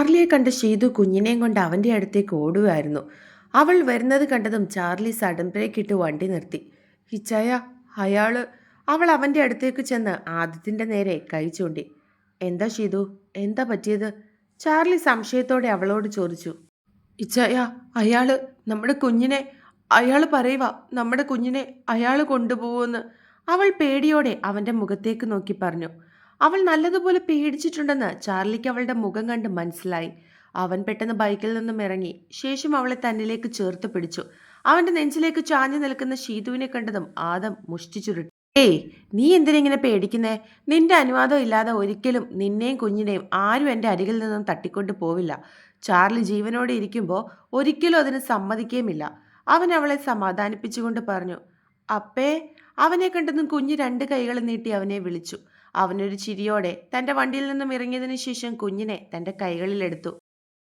ചാർലിയെ കണ്ട ഷീതു കുഞ്ഞിനെയും കൊണ്ട് അവന്റെ അടുത്തേക്ക് ഓടുകയായിരുന്നു. അവൾ വരുന്നത് കണ്ടതും ചാർലി സഡൻ ബ്രേക്ക് ഇട്ട് വണ്ടി നിർത്തി. ഹിച്ചായ അയാൾ അവൾ അവന്റെ അടുത്തേക്ക് ചെന്ന് ആദിത്യന്റെ നേരെ കൈ ചൂണ്ടി. എന്താ ഷീതു? എന്താ പറ്റിയത്? ചാർലി സംശയത്തോടെ അവളോട് ചോദിച്ചു. ഇച്ചായ അയാൾ നമ്മുടെ കുഞ്ഞിനെ അയാൾ പറയുക നമ്മുടെ കുഞ്ഞിനെ അയാൾ കൊണ്ടുപോകുമെന്ന് അവൾ പേടിയോടെ അവന്റെ മുഖത്തേക്ക് നോക്കി പറഞ്ഞു. അവൾ നല്ലതുപോലെ പേടിച്ചിട്ടുണ്ടെന്ന് ചാർലിക്ക് അവളുടെ മുഖം കണ്ട് മനസ്സിലായി. അവൻ പെട്ടെന്ന് ബൈക്കിൽ നിന്നും ഇറങ്ങി. ശേഷം അവളെ തന്നിലേക്ക് ചേർത്ത് പിടിച്ചു. അവന്റെ നെഞ്ചിലേക്ക് ചാഞ്ഞു നിൽക്കുന്ന ഷീതുവിനെ കണ്ടതും ആദം മുഷ്ടിച്ചുരുട്ടി. ഏയ് നീ എന്തിനെങ്ങനെ പേടിക്കുന്നേ? നിന്റെ അനുവാദം ഇല്ലാതെ ഒരിക്കലും നിന്നെയും കുഞ്ഞിനെയും ആരും എന്റെ അരികിൽ നിന്നും തട്ടിക്കൊണ്ട് പോവില്ല. ചാർലി ജീവനോടെ ഇരിക്കുമ്പോൾ ഒരിക്കലും അതിന് സമ്മതിക്കുകയുമില്ല അവൻ അവളെ സമാധാനിപ്പിച്ചുകൊണ്ട് പറഞ്ഞു. അപ്പേ അവനെ കണ്ടതും കുഞ്ഞ് രണ്ട് കൈകൾ നീട്ടി അവനെ വിളിച്ചു. അവനൊരു ചിരിയോടെ തന്റെ വണ്ടിയിൽ നിന്നും ഇറങ്ങിയതിനു ശേഷം കുഞ്ഞിനെ തന്റെ കൈകളിലെടുത്തു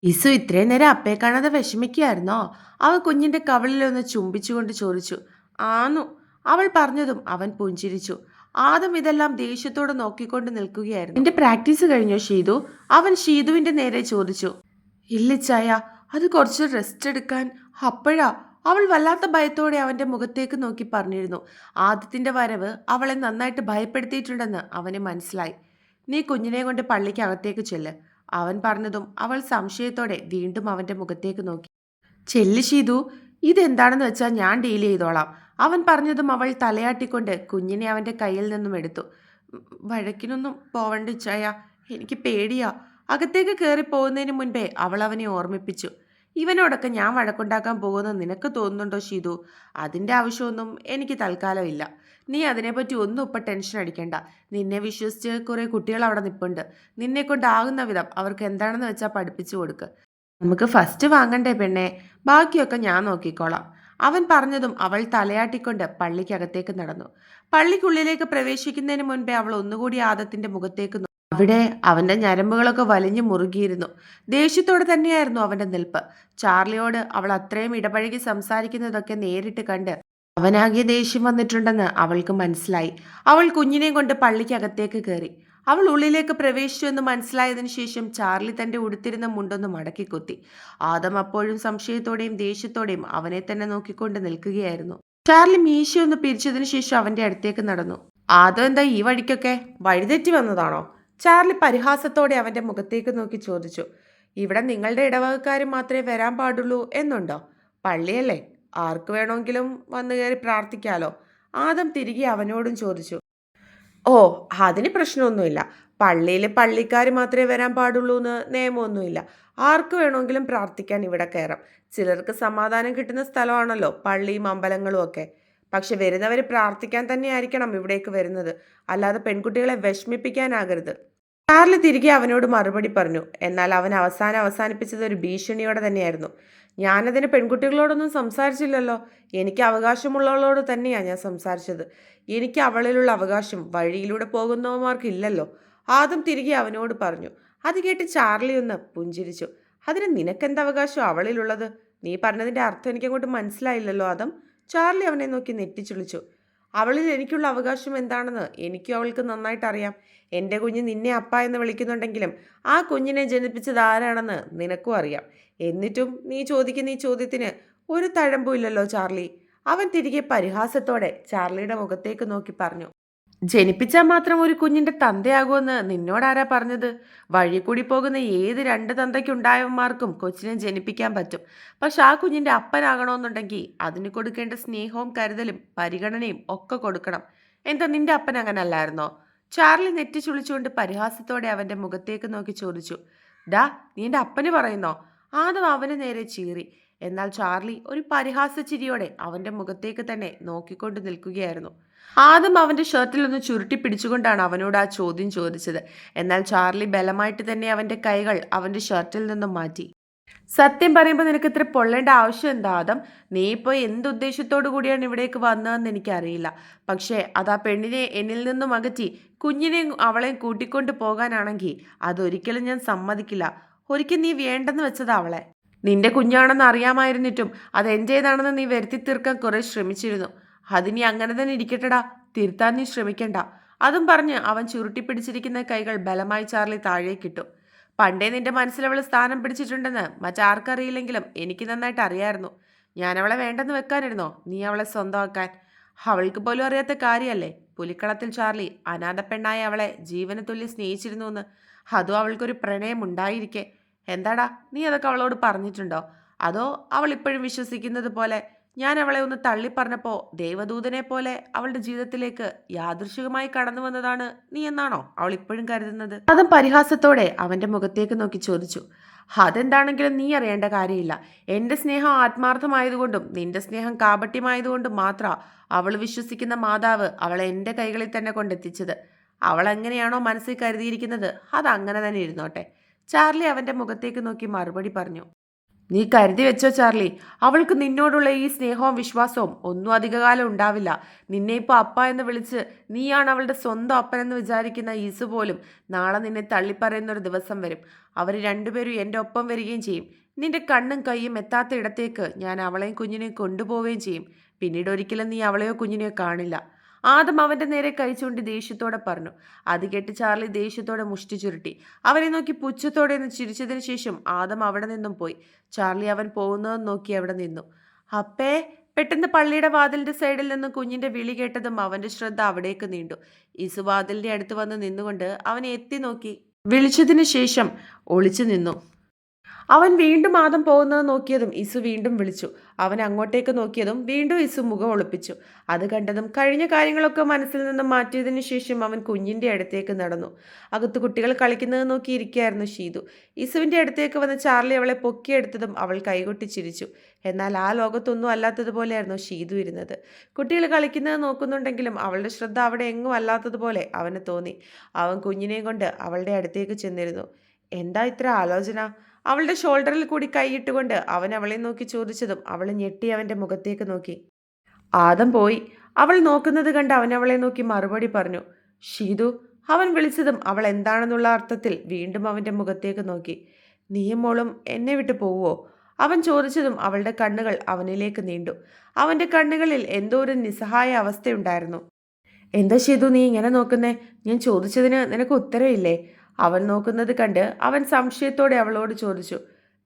ഇസു ഇത്രയും നേരം അപ്പയെ കാണാതെ വിഷമിക്കുകയായിരുന്നോ? അവൻ കുഞ്ഞിന്റെ കവളിലൊന്ന് ചുംബിച്ചുകൊണ്ട് ചോദിച്ചു. ആന്നു അവൾ പറഞ്ഞതും അവൻ പുഞ്ചിരിച്ചു. ആദം ഇതെല്ലാം ദേഷ്യത്തോടെ നോക്കിക്കൊണ്ട് നിൽക്കുകയായിരുന്നു. എന്റെ പ്രാക്ടീസ് കഴിഞ്ഞോ ഷീതു? അവൻ ഷീതുവിന്റെ നേരെ ചോദിച്ചു. ഇല്ലിച്ചായ അത് കുറച്ച് റെസ്റ്റ് എടുക്കാൻ. അപ്പോഴാ അവൾ വല്ലാത്ത ഭയത്തോടെ അവന്റെ മുഖത്തേക്ക് നോക്കി പറഞ്ഞിരുന്നു. ആദ്യത്തിന്റെ വരവ് അവളെ നന്നായിട്ട് ഭയപ്പെടുത്തിയിട്ടുണ്ടെന്ന് അവന് മനസ്സിലായി. നീ കുഞ്ഞിനെ കൊണ്ട് പള്ളിക്ക് അകത്തേക്ക് ചെല്ല് അവൻ പറഞ്ഞതും അവൾ സംശയത്തോടെ വീണ്ടും അവന്റെ മുഖത്തേക്ക് നോക്കി. ചെല്ല് ചെയ്തു ഇതെന്താണെന്ന് വെച്ചാൽ ഞാൻ ഡീൽ ചെയ്തോളാം അവൻ പറഞ്ഞതും അവൾ തലയാട്ടിക്കൊണ്ട് കുഞ്ഞിനെ അവന്റെ കയ്യിൽ നിന്നും എടുത്തു. വഴക്കിനൊന്നും പോവണ്ട എനിക്ക് പേടിയാ. അകത്തേക്ക് കയറി പോകുന്നതിന് മുൻപേ അവൾ അവനെ ഓർമ്മിപ്പിച്ചു. ഇവനോടൊക്കെ ഞാൻ വഴക്കുണ്ടാക്കാൻ പോകുന്ന നിനക്ക് തോന്നുന്നുണ്ടോ ഷീതു? അതിന്റെ ആവശ്യമൊന്നും എനിക്ക് തൽക്കാലം ഇല്ല നീ അതിനെപ്പറ്റി ഒന്നും ഇപ്പം ടെൻഷൻ അടിക്കണ്ട. നിന്നെ വിശ്വസിച്ച് കുറേ കുട്ടികൾ അവിടെ നിൽപ്പുണ്ട് നിന്നെ കൊണ്ടാകുന്ന വിധം അവർക്ക് എന്താണെന്ന് വെച്ചാൽ പഠിപ്പിച്ചു കൊടുക്ക്. നമുക്ക് ഫസ്റ്റ് വാങ്ങണ്ടേ പെണ്ണെ? ബാക്കിയൊക്കെ ഞാൻ നോക്കിക്കോളാം. അവൻ പറഞ്ഞതും അവൾ തലയാട്ടിക്കൊണ്ട് പള്ളിക്കകത്തേക്ക് നടന്നു. പള്ളിക്കുള്ളിലേക്ക് പ്രവേശിക്കുന്നതിന് മുൻപേ അവൾ ഒന്നുകൂടി ആദത്തിന്റെ മുഖത്തേക്ക് അവിടെ അവന്റെ ഞരമ്പുകളൊക്കെ വലിഞ്ഞു മുറുകിയിരുന്നു. ദേഷ്യത്തോടെ തന്നെയായിരുന്നു അവന്റെ നിൽപ്പ്. ചാർലിയോട് അവൾ അത്രയും ഇടപഴകി സംസാരിക്കുന്നതൊക്കെ നേരിട്ട് കണ്ട് അവനാകെ ദേഷ്യം വന്നിട്ടുണ്ടെന്ന് അവൾക്ക് മനസ്സിലായി. അവൾ കുഞ്ഞിനെയും കൊണ്ട് പള്ളിക്കകത്തേക്ക് കയറി. അവൾ ഉള്ളിലേക്ക് പ്രവേശിച്ചു എന്ന് മനസ്സിലായതിനു ശേഷം ചാർലി തന്റെ ഉടുത്തിരുന്ന മുണ്ടൊന്ന് മടക്കിക്കൊത്തി കുത്തി. ആദം അപ്പോഴും സംശയത്തോടെയും ദേഷ്യത്തോടെയും അവനെ തന്നെ നോക്കിക്കൊണ്ട് നിൽക്കുകയായിരുന്നു. ചാർലി മീശയൊന്ന് പിരിച്ചതിനു ശേഷം അവന്റെ അടുത്തേക്ക് നടന്നു. ആദം എന്താ ഈ വഴിക്കൊക്കെ? വഴിതെറ്റി വന്നതാണോ? ചാർലി പരിഹാസത്തോടെ അവന്റെ മുഖത്തേക്ക് നോക്കി ചോദിച്ചു ഇവിടെ നിങ്ങളുടെ ഇടവകക്കാർ മാത്രമേ വരാൻ പാടുള്ളൂ എന്നുണ്ടോ? പള്ളിയല്ലേ? ആർക്ക് വേണമെങ്കിലും വന്നു കയറി പ്രാർത്ഥിക്കാലോ? ആദം തിരികെ അവനോടും ചോദിച്ചു ഓ അതിന് പ്രശ്നമൊന്നുമില്ല. പള്ളിയിൽ പള്ളിക്കാർ മാത്രമേ വരാൻ പാടുള്ളൂ എന്ന് നിയമമൊന്നുമില്ല. ആർക്ക് വേണമെങ്കിലും പ്രാർത്ഥിക്കാൻ ഇവിടെ കയറാം. ചിലർക്ക് സമാധാനം കിട്ടുന്ന സ്ഥലമാണല്ലോ പള്ളിയും അമ്പലങ്ങളും ഒക്കെ. പക്ഷെ വരുന്നവർ പ്രാർത്ഥിക്കാൻ തന്നെയായിരിക്കണം ഇവിടേക്ക് വരുന്നത്. അല്ലാതെ പെൺകുട്ടികളെ വിഷമിപ്പിക്കാനാകരുത്. ചാർലി തിരികെ അവനോട് മറുപടി പറഞ്ഞു. എന്നാൽ അവൻ അവസാനം അവസാനിപ്പിച്ചത് ഒരു ഭീഷണിയോടെ തന്നെയായിരുന്നു. ഞാനതിന് പെൺകുട്ടികളോടൊന്നും സംസാരിച്ചില്ലല്ലോ. എനിക്ക് അവകാശമുള്ളവളോട് തന്നെയാണ് ഞാൻ സംസാരിച്ചത്. എനിക്ക് അവളിലുള്ള അവകാശം വഴിയിലൂടെ പോകുന്നവന്മാർക്കില്ലല്ലോ. ആദം തിരികെ അവനോട് പറഞ്ഞു. അത് കേട്ട് ചാർലി ഒന്ന് പുഞ്ചിരിച്ചു. അതിന് നിനക്കെന്ത് അവകാശം അവളിലുള്ളത്? നീ പറഞ്ഞതിന്റെ അർത്ഥം എനിക്കങ്ങോട്ട് മനസ്സിലായില്ലല്ലോ. ആദം ചാർലി അവനെ നോക്കി നെറ്റിച്ചുളിച്ചു. അവളിൽ എനിക്കുള്ള അവകാശം എന്താണെന്ന് എനിക്കും അവൾക്ക് നന്നായിട്ട് അറിയാം എന്റെ കുഞ്ഞ് നിന്നെ അപ്പ എന്ന് വിളിക്കുന്നുണ്ടെങ്കിലും ആ കുഞ്ഞിനെ ജനിപ്പിച്ചത് ആരാണെന്ന് നിനക്കും അറിയാം. എന്നിട്ടും നീ ചോദിക്കുന്ന ഈ ചോദ്യത്തിന് ഒരു തഴമ്പുമില്ലല്ലോ ചാർലി. അവൻ തിരികെ പരിഹാസത്തോടെ ചാർലിയുടെ മുഖത്തേക്ക് നോക്കി പറഞ്ഞു. ജനിപ്പിച്ചാൽ മാത്രം ഒരു കുഞ്ഞിന്റെ തന്തയാകുമെന്ന് നിന്നോടാരാ പറഞ്ഞത്? വഴി കൂടി പോകുന്ന ഏത് രണ്ട് തന്തയ്ക്കുണ്ടായവന്മാർക്കും കൊച്ചിനെ ജനിപ്പിക്കാൻ പറ്റും. പക്ഷെ ആ കുഞ്ഞിന്റെ അപ്പനാകണമെന്നുണ്ടെങ്കിൽ അതിന് കൊടുക്കേണ്ട സ്നേഹവും കരുതലും പരിഗണനയും ഒക്കെ കൊടുക്കണം. എന്താ നിന്റെ അപ്പൻ അങ്ങനെ അല്ലായിരുന്നോ ചാർലി നെറ്റി ചുളിച്ചുകൊണ്ട് പരിഹാസത്തോടെ അവന്റെ മുഖത്തേക്ക് നോക്കി ചോദിച്ചു. ഡാ നിന്റെ അപ്പന് പറയുന്നോ? ആദം അവന് നേരെ ചീറി. എന്നാൽ ചാർലി ഒരു പരിഹാസ ചിരിയോടെ അവന്റെ മുഖത്തേക്ക് തന്നെ നോക്കിക്കൊണ്ട് നിൽക്കുകയായിരുന്നു. ആദം അവന്റെ ഷർട്ടിൽ ഒന്ന് ചുരുട്ടി പിടിച്ചുകൊണ്ടാണ് അവനോട് ആ ചോദ്യം ചോദിച്ചത്. എന്നാൽ ചാർലി ബലമായിട്ട് തന്നെ അവന്റെ കൈകൾ അവന്റെ ഷർട്ടിൽ നിന്നും മാറ്റി. സത്യം പറയുമ്പോൾ നിനക്ക് ഇത്ര പൊള്ളേണ്ട ആവശ്യം എന്താ? ആദം നീ ഇപ്പോൾ എന്ത് ഉദ്ദേശത്തോടു കൂടിയാണ് ഇവിടേക്ക് വന്നതെന്ന് എനിക്കറിയില്ല. പക്ഷേ അത് ആ പെണ്ണിനെ എന്നിൽ നിന്നും അകറ്റി കുഞ്ഞിനെയും അവളെയും കൂട്ടിക്കൊണ്ട് പോകാനാണെങ്കിൽ അതൊരിക്കലും ഞാൻ സമ്മതിക്കില്ല. ഒരിക്കൽ നീ വേണ്ടെന്ന് വെച്ചതാ അവളെ. നിന്റെ കുഞ്ഞാണെന്ന് അറിയാമായിരുന്നിട്ടും അത് എന്റേതാണെന്ന് നീ വരുത്തി തീർക്കാൻ കുറെ ശ്രമിച്ചിരുന്നു. അതിനി അങ്ങനെ തന്നെ ഇരിക്കട്ടെടാ തിരുത്താൻ നീ ശ്രമിക്കണ്ട. അതും പറഞ്ഞ് അവൻ ചുരുട്ടി പിടിച്ചിരിക്കുന്ന കൈകൾ ബലമായി ചാർലി താഴേക്കിട്ടു പണ്ടേ നിന്റെ മനസ്സിൽ അവൾ സ്ഥാനം പിടിച്ചിട്ടുണ്ടെന്ന് മറ്റാർക്കറിയില്ലെങ്കിലും എനിക്ക് നന്നായിട്ട് അറിയായിരുന്നു. ഞാൻ അവളെ വേണ്ടെന്ന് വെക്കാനിരുന്നോ? നീ അവളെ സ്വന്തമാക്കാൻ. അവൾക്ക് പോലും അറിയാത്ത കാര്യമല്ലേ പുലിക്കളത്തിൽ ചാർലി അനാഥ പെണ്ണായ അവളെ ജീവന തുല്യം സ്നേഹിച്ചിരുന്നു എന്ന് അതും അവൾക്കൊരു പ്രണയം ഉണ്ടായിരിക്കെ. എന്താടാ നീ അതൊക്കെ അവളോട് പറഞ്ഞിട്ടുണ്ടോ? അതോ അവൾ ഇപ്പോഴും വിശ്വസിക്കുന്നത് പോലെ ഞാൻ അവളെ ഒന്ന് തള്ളിപ്പറഞ്ഞപ്പോൾ ദേവദൂതനെ പോലെ അവളുടെ ജീവിതത്തിലേക്ക് യാദൃശികമായി കടന്നു വന്നതാണ് നീ എന്നാണോ അവൾ ഇപ്പോഴും കരുതുന്നത്? അതും പരിഹാസത്തോടെ അവന്റെ മുഖത്തേക്ക് നോക്കി ചോദിച്ചു. അതെന്താണെങ്കിലും നീ അറിയേണ്ട കാര്യമില്ല. എന്റെ സ്നേഹം ആത്മാർത്ഥമായതുകൊണ്ടും നിന്റെ സ്നേഹം കാപട്യമായതുകൊണ്ടും മാത്രം അവൾ വിശ്വസിക്കുന്ന മാതാവ് അവളെ എന്റെ കൈകളിൽ തന്നെ കൊണ്ടെത്തിച്ചത്. അവൾ എങ്ങനെയാണോ മനസ്സിൽ കരുതിയിരിക്കുന്നത് അത് അങ്ങനെ തന്നെ ഇരുന്നോട്ടെ. ചാർലി അവന്റെ മുഖത്തേക്ക് നോക്കി മറുപടി പറഞ്ഞു. നീ കരുതി വെച്ചോ ചാർലി. അവൾക്ക് നിന്നോടുള്ള ഈ സ്നേഹവും വിശ്വാസവും ഒന്നും അധികകാലം ഉണ്ടാവില്ല. നിന്നെ ഇപ്പോൾ അപ്പ എന്ന് വിളിച്ച് നീയാണ് അവളുടെ സ്വന്തം അപ്പനെന്ന് വിചാരിക്കുന്ന ഈസ് പോലും നാളെ നിന്നെ തള്ളിപ്പറയുന്ന ഒരു ദിവസം വരും. അവർ രണ്ടുപേരും എന്റെ ഒപ്പം വരികയും ചെയ്യും. നിന്റെ കണ്ണും കൈയും എത്താത്ത ഇടത്തേക്ക് ഞാൻ അവളെയും കുഞ്ഞിനെയും കൊണ്ടുപോവുകയും ചെയ്യും. പിന്നീട് ഒരിക്കലും നീ അവളെയോ കുഞ്ഞിനെയോ കാണില്ല. ആദം അവന്റെ നേരെ കൈ ചൂണ്ടി ദേഷ്യത്തോടെ പറഞ്ഞു അത് കേട്ട് ചാർലി ദേഷ്യത്തോടെ മുഷ്ടി ചുരുട്ടി. അവനെ നോക്കി പുച്ഛത്തോടെ ഒന്ന് ചിരിച്ചതിന് ശേഷം ആദം അവിടെ നിന്നും പോയി. ചാർലി അവൻ പോകുന്നതെന്ന് നോക്കി അവിടെ നിന്നു. അപ്പേ പെട്ടെന്ന് പള്ളിയുടെ വാതിലിന്റെ സൈഡിൽ നിന്ന് കുഞ്ഞിന്റെ വിളി കേട്ടതും അവന്റെ ശ്രദ്ധ അവിടേക്ക് നീണ്ടു. ഇസു വാതിലിന്റെ അടുത്ത് വന്ന് നിന്നുകൊണ്ട് അവനെ എത്തി നോക്കി. വിളിച്ചതിന് ശേഷം ഒളിച്ചു നിന്നു. അവൻ വീണ്ടും ആദം പോകുന്നത് നോക്കിയതും ഇസു വീണ്ടും വിളിച്ചു. അവൻ അങ്ങോട്ടേക്ക് നോക്കിയതും വീണ്ടും ഇസു മുഖം ഒളിപ്പിച്ചു. അത് കണ്ടതും കഴിഞ്ഞ കാര്യങ്ങളൊക്കെ മനസ്സിൽ നിന്നും മാറ്റിയതിനു ശേഷം അവൻ കുഞ്ഞിന്റെ അടുത്തേക്ക് നടന്നു. അകത്ത് കുട്ടികൾ കളിക്കുന്നത് നോക്കി ഷീതു ഇസുവിന്റെ അടുത്തേക്ക് വന്ന് ചാർലി അവളെ പൊക്കിയെടുത്തതും അവൾ കൈകൊട്ടി ചിരിച്ചു. എന്നാൽ ആ ലോകത്തൊന്നും അല്ലാത്തതുപോലെയായിരുന്നു ഷീതു ഇരുന്നത്. കുട്ടികൾ കളിക്കുന്നത് നോക്കുന്നുണ്ടെങ്കിലും അവളുടെ ശ്രദ്ധ അവിടെ എങ്ങും അല്ലാത്തതുപോലെ അവന് തോന്നി. അവൻ കുഞ്ഞിനെയും കൊണ്ട് അവളുടെ അടുത്തേക്ക് ചെന്നിരുന്നു. എന്താ ഇത്ര ആലോചന? അവളുടെ ഷോൾഡറിൽ കൂടി കൈയിട്ടുകൊണ്ട് അവൻ അവളെ നോക്കി ചോദിച്ചതും അവൾ ഞെട്ടി അവന്റെ മുഖത്തേക്ക് നോക്കി. ആദം പോയി. അവൾ നോക്കുന്നത് കണ്ട് അവൻ അവളെ നോക്കി മറുപടി പറഞ്ഞു. ഷീതു അവൻ വിളിച്ചതും അവൾ എന്താണെന്നുള്ള അർത്ഥത്തിൽ വീണ്ടും അവന്റെ മുഖത്തേക്ക് നോക്കി. നീയമോളും എന്നെ വിട്ടു പോവുമോ അവൻ ചോദിച്ചതും അവളുടെ കണ്ണുകൾ അവനിലേക്ക് നീണ്ടു. അവന്റെ കണ്ണുകളിൽ എന്തോ ഒരു നിസ്സഹായ അവസ്ഥയുണ്ടായിരുന്നു. എന്താ ഷീതു നീ ഇങ്ങനെ നോക്കുന്നേ? ഞാൻ ചോദിച്ചതിന് നിനക്ക് ഉത്തരവില്ലേ? അവൻ നോക്കുന്നത് കണ്ട് അവൻ സംശയത്തോടെ അവളോട് ചോദിച്ചു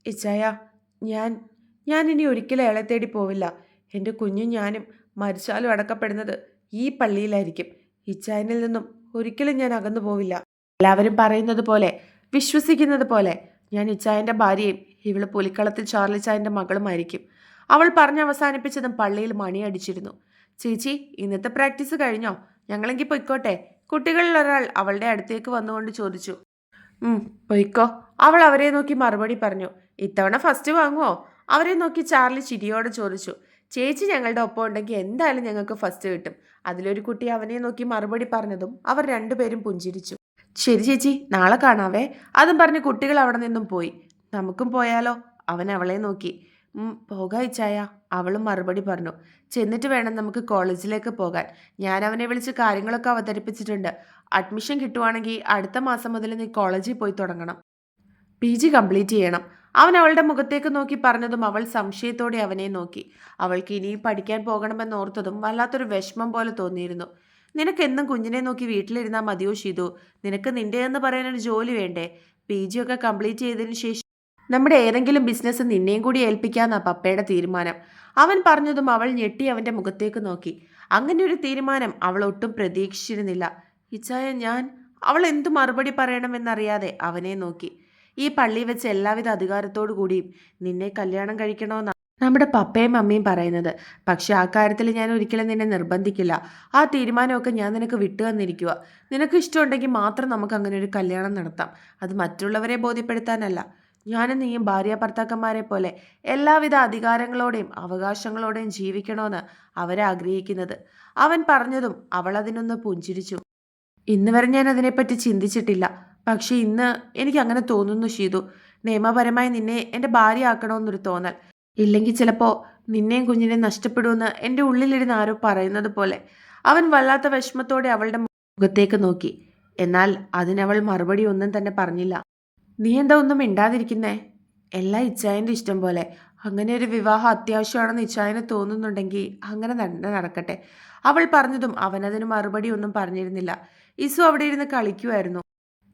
ഇച്ചായ ഞാൻ ഞാൻ ഇനി ഒരിക്കലും അയാളെ തേടി പോവില്ല. എന്റെ കുഞ്ഞും ഞാനും മരിച്ചാലും അടക്കപ്പെടുന്നത് ഈ പള്ളിയിലായിരിക്കും. ഇച്ചായനിൽ നിന്നും ഒരിക്കലും ഞാൻ അകന്നു പോവില്ല. എല്ലാവരും പറയുന്നത് പോലെ വിശ്വസിക്കുന്നത് പോലെ ഞാൻ ഇച്ചായന്റെ ഭാര്യയും ഇവൾ പുലിക്കളത്തിൽ ചാർലിച്ചായന്റെ മകളുമായിരിക്കും. അവൾ പറഞ്ഞ് അവസാനിപ്പിച്ചതും പള്ളിയിൽ മണിയടിച്ചിരുന്നു ചേച്ചി ഇന്നത്തെ പ്രാക്ടീസ് കഴിഞ്ഞോ? ഞങ്ങളെങ്കിൽ പൊയ്ക്കോട്ടെ. കുട്ടികളിൽ ഒരാൾ അവളുടെ അടുത്തേക്ക് വന്നുകൊണ്ട് ചോദിച്ചു പൊയ്ക്കോ. അവൾ അവരെ നോക്കി മറുപടി പറഞ്ഞു ഇത്തവണ ഫസ്റ്റ് വാങ്ങുമോ അവരെ നോക്കി ചാർലി ചിരിയോടെ ചോദിച്ചു ചേച്ചി ഞങ്ങളുടെ ഒപ്പം ഉണ്ടെങ്കിൽ എന്തായാലും ഞങ്ങൾക്ക് ഫസ്റ്റ് കിട്ടും. അതിലൊരു കുട്ടി അവനെ നോക്കി മറുപടി പറഞ്ഞതും അവർ രണ്ടുപേരും പുഞ്ചിരിച്ചു. ശരി ചേച്ചി നാളെ കാണാവേ. അതും പറഞ്ഞ് കുട്ടികൾ അവിടെ നിന്നും പോയി. നമുക്കും പോയാലോ? അവൻ അവളെ നോക്കി പോകാ ഇച്ചായ. അവളും മറുപടി പറഞ്ഞു ചെന്നിട്ട് വേണം നമുക്ക് കോളേജിലേക്ക് പോകാൻ. ഞാൻ അവനെ വിളിച്ച് കാര്യങ്ങളൊക്കെ അവതരിപ്പിച്ചിട്ടുണ്ട്. അഡ്മിഷൻ കിട്ടുവാണെങ്കിൽ അടുത്ത മാസം മുതൽ നീ കോളേജിൽ പോയി തുടങ്ങണം. പി. ജി. കംപ്ലീറ്റ് ചെയ്യണം. അവൻ അവളുടെ മുഖത്തേക്ക് നോക്കി പറഞ്ഞതും അവൾ സംശയത്തോടെ അവനെ നോക്കി. അവൾക്ക് ഇനിയും പഠിക്കാൻ പോകണമെന്ന് ഓർത്തതും വല്ലാത്തൊരു വിഷമം പോലെ തോന്നിയിരുന്നു. നിനക്ക് എന്നും കുഞ്ഞിനെ നോക്കി വീട്ടിലിരുന്നാൽ മതിയോ ചെയ്തു നിനക്ക് നിന്റെ എന്ന് പറയാനൊരു ജോലി വേണ്ടേ? പി. ജി. ഒക്കെ കംപ്ലീറ്റ് ചെയ്തതിന് ശേഷം നമ്മുടെ ഏതെങ്കിലും ബിസിനസ് നിന്നെയും കൂടി ഏൽപ്പിക്കാന്നാ പപ്പയുടെ തീരുമാനം. അവൻ പറഞ്ഞതും അവൾ ഞെട്ടി അവന്റെ മുഖത്തേക്ക് നോക്കി. അങ്ങനെ ഒരു തീരുമാനം അവൾ ഒട്ടും പ്രതീക്ഷിച്ചിരുന്നില്ല. ഇച്ചായ ഞാൻ അവൾ എന്തു മറുപടി പറയണമെന്നറിയാതെ അവനെ നോക്കി. ഈ പള്ളി വെച്ച് എല്ലാവിധ അധികാരത്തോടു കൂടിയും നിന്നെ കല്യാണം കഴിക്കണമെന്ന? നമ്മുടെ പപ്പയും അമ്മയും പറയുന്നത്. പക്ഷെ ആ കാര്യത്തിൽ ഞാൻ ഒരിക്കലും നിന്നെ നിർബന്ധിക്കില്ല. ആ തീരുമാനമൊക്കെ ഞാൻ നിനക്ക് വിട്ടു തന്നിരിക്കുക നിനക്ക് ഇഷ്ടമുണ്ടെങ്കിൽ മാത്രം നമുക്ക് അങ്ങനെ ഒരു കല്യാണം നടത്താം. അത് മറ്റുള്ളവരെ ബോധ്യപ്പെടുത്താനല്ല. ഞാനും നീയും ഭാര്യ ഭർത്താക്കന്മാരെ പോലെ എല്ലാവിധ അധികാരങ്ങളോടെയും അവകാശങ്ങളോടെയും ജീവിക്കണമെന്ന് അവരാഗ്രഹിക്കുന്നത് അവൻ പറഞ്ഞതും അവൾ അതിനൊന്ന് പുഞ്ചിരിച്ചു. ഇന്ന് വരെ ഞാൻ അതിനെപ്പറ്റി ചിന്തിച്ചിട്ടില്ല. പക്ഷെ ഇന്ന് എനിക്ക് അങ്ങനെ തോന്നുന്നു ഷീതു. നിയമപരമായി നിന്നെ എന്റെ ഭാര്യ ആക്കണമെന്നൊരു തോന്നൽ. ഇല്ലെങ്കിൽ ചിലപ്പോൾ നിന്നെയും കുഞ്ഞിനെയും നഷ്ടപ്പെടുമെന്ന് എന്റെ ഉള്ളിലിരുന്ന് ആരോ പറയുന്നത് പോലെ. അവൻ വല്ലാത്ത വിഷമത്തോടെ അവളുടെ മുഖത്തേക്ക് നോക്കി. എന്നാൽ അതിനവൾ മറുപടി ഒന്നും തന്നെ പറഞ്ഞില്ല. നീ എന്താ ഒന്നും മിണ്ടാതിരിക്കുന്നേ? എല്ലാ ഇച്ചായന്റെ ഇഷ്ടം പോലെ. അങ്ങനെ ഒരു വിവാഹം അത്യാവശ്യമാണെന്ന് ഇച്ചായന് തോന്നുന്നുണ്ടെങ്കിൽ അങ്ങനെ തന്നെ നടക്കട്ടെ. അവൾ പറഞ്ഞതും അവനതിന് മറുപടി ഒന്നും പറഞ്ഞിരുന്നില്ല. ഇസു അവിടെ ഇരുന്ന് കളിക്കുമായിരുന്നു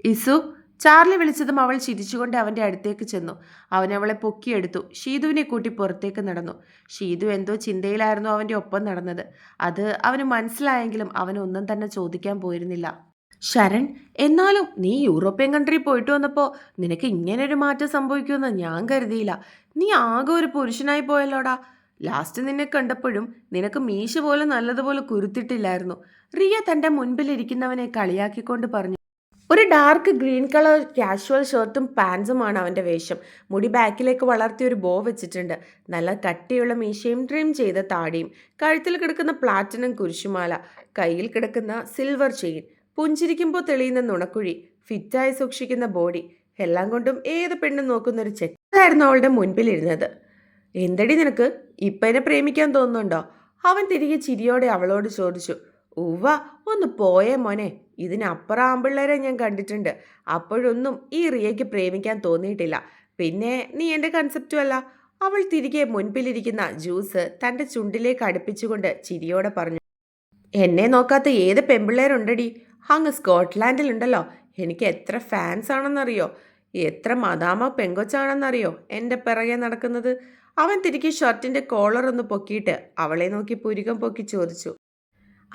ഇസു ചാർലി വിളിച്ചതും അവൾ ചിരിച്ചുകൊണ്ട് അവന്റെ അടുത്തേക്ക് ചെന്നു. അവൻ അവളെ പൊക്കിയെടുത്തു. ഷീതുവിനെ കൂട്ടി പുറത്തേക്ക് നടന്നു. ഷീതു എന്തോ ചിന്തയിലായിരുന്നു അവന്റെ ഒപ്പം നടന്നത്. അത് അവന് മനസ്സിലായെങ്കിലും അവൻ ഒന്നും തന്നെ ചോദിക്കാൻ പോയിരുന്നില്ല. ശരൺ എന്നാലും നീ യൂറോപ്യൻ കൺട്രി പോയിട്ട് വന്നപ്പോൾ നിനക്ക് ഇങ്ങനൊരു മാറ്റം സംഭവിക്കുമെന്ന് ഞാൻ കരുതിയില്ല. നീ ആകെ ഒരു പുരുഷനായി പോയല്ലോടാ. ലാസ്റ്റ് നിന്നെ കണ്ടപ്പോഴും നിനക്ക് മീശ പോലെ നല്ലതുപോലെ കുരുത്തിട്ടില്ലായിരുന്നു. റിയ തന്റെ മുൻപിലിരിക്കുന്നവനെ കളിയാക്കിക്കൊണ്ട് പറഞ്ഞു. ഒരു ഡാർക്ക് ഗ്രീൻ കളർ കാഷ്വൽ ഷർട്ടും പാൻസുമാണ് അവന്റെ വേഷം. മുടി ബാക്കിലേക്ക് വളർത്തിയ ഒരു ബോ വെച്ചിട്ടുണ്ട്. നല്ല കട്ടിയുള്ള മീശയും ട്രിം ചെയ്ത താടിയും. കഴുത്തിൽ കിടക്കുന്ന പ്ലാറ്റിനം കുരിശുമാല. കയ്യിൽ കിടക്കുന്ന സിൽവർ ചെയിൻ പുഞ്ചിരിക്കുമ്പോൾ തെളിയുന്ന നുണക്കുഴി ഫിറ്റായി സൂക്ഷിക്കുന്ന ബോഡി എല്ലാം കൊണ്ടും ഏത് പെണ്ണും നോക്കുന്നൊരു ചെക്കായിരുന്നു അവളുടെ മുൻപിലിരുന്നത്. എന്തടി നിനക്ക്? ഇപ്പം എന്നെ പ്രേമിക്കാൻ തോന്നുന്നുണ്ടോ? അവൻ തിരികെ ചിരിയോടെ അവളോട് ചോദിച്ചു. ഉവ്വ ഒന്ന് പോയേ മോനെ. ഇതിനപ്പുറം ആമ്പിള്ളേരെ ഞാൻ കണ്ടിട്ടുണ്ട്. അപ്പോഴൊന്നും ഈ റിയയ്ക്ക് പ്രേമിക്കാൻ തോന്നിയിട്ടില്ല. പിന്നെ നീ എന്റെ കൺസെപ്റ്റും അല്ല. അവൾ തിരികെ മുൻപിലിരിക്കുന്ന ജ്യൂസ് തന്റെ ചുണ്ടിലേക്ക് അടുപ്പിച്ചുകൊണ്ട് ചിരിയോടെ പറഞ്ഞു. എന്നെ നോക്കാത്ത ഏത് പെമ്പിള്ളേരുണ്ടടി അങ്ങ് സ്കോട്ട്ലാൻഡിലുണ്ടല്ലോ. എനിക്ക് എത്ര ഫാൻസ് ആണെന്നറിയോ? എത്ര മദാമ പെങ്കൊച്ചാണെന്നറിയോ? എന്റെ പിറകെ നടക്കുന്നത്. അവൻ തിരികെ ഷർട്ടിന്റെ കോളർ ഒന്ന് പൊക്കിയിട്ട് അവളെ നോക്കി പുരികം പൊക്കി ചോദിച്ചു.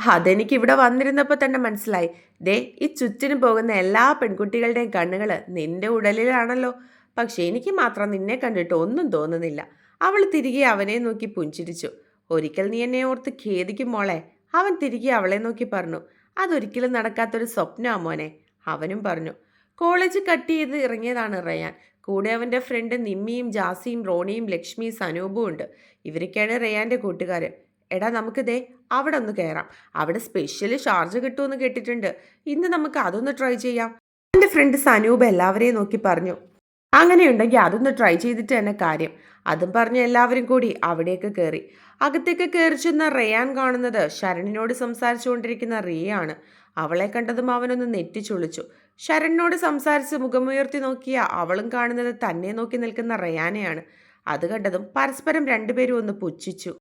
അതെനിക്ക് ഇവിടെ വന്നിരുന്നപ്പോൾ തന്നെ മനസ്സിലായി. ദേ ഈ ചുറ്റിന് പോകുന്ന എല്ലാ പെൺകുട്ടികളുടെയും കണ്ണുകൾ നിന്റെ ഉടലിലാണല്ലോ. പക്ഷെ എനിക്ക് മാത്രം നിന്നെ കണ്ടിട്ട് ഒന്നും തോന്നുന്നില്ല. അവൾ തിരികെ അവനെ നോക്കി പുഞ്ചിരിച്ചു. ഒരിക്കൽ നീ എന്നെ ഓർത്ത് ഖേദിക്കും മോളെ. അവൻ തിരികെ അവളെ നോക്കി പറഞ്ഞു. അതൊരിക്കലും നടക്കാത്തൊരു സ്വപ്നമാ മോനെ. അവനും പറഞ്ഞു കോളേജ് കട്ട് ചെയ്ത് ഇറങ്ങിയതാണ് റയാൻ. കൂടെ അവന്റെ ഫ്രണ്ട് നിമ്മിയും ജാസിയും റോണിയും ലക്ഷ്മി സനൂപും ഉണ്ട്. ഇവരൊക്കെയാണ് റയാന്റെ കൂട്ടുകാർ എടാ നമുക്ക് ദേ അവിടെ ഒന്ന് കയറാം അവിടെ സ്പെഷ്യൽ ഷാർജ് കിട്ടുമെന്ന് കേട്ടിട്ടുണ്ട്. ഇന്ന് നമുക്ക് അതൊന്ന് ട്രൈ ചെയ്യാം. എന്റെ ഫ്രണ്ട് സനൂപ് എല്ലാവരെയും നോക്കി പറഞ്ഞു അങ്ങനെയുണ്ടെങ്കിൽ അതൊന്ന് ട്രൈ ചെയ്തിട്ട് തന്നെ കാര്യം. അതും പറഞ്ഞ് എല്ലാവരും കൂടി അവിടേക്ക് കയറി അകത്തേക്ക് കയറി ചെന്ന റയാൻ കാണുന്നത് ശരണിനോട് സംസാരിച്ചുകൊണ്ടിരിക്കുന്ന റിയയാണ് അവളെ കണ്ടതും അവനൊന്ന് നെറ്റിച്ചൊളിച്ചു. ശരണിനോട് സംസാരിച്ച് മുഖമുയർത്തി നോക്കിയ അവളും കാണുന്നത് തന്നെ നോക്കി നിൽക്കുന്ന റയാനെയാണ്. അത് കണ്ടതും പരസ്പരം രണ്ടുപേരും ഒന്ന് പുച്ഛിച്ചു.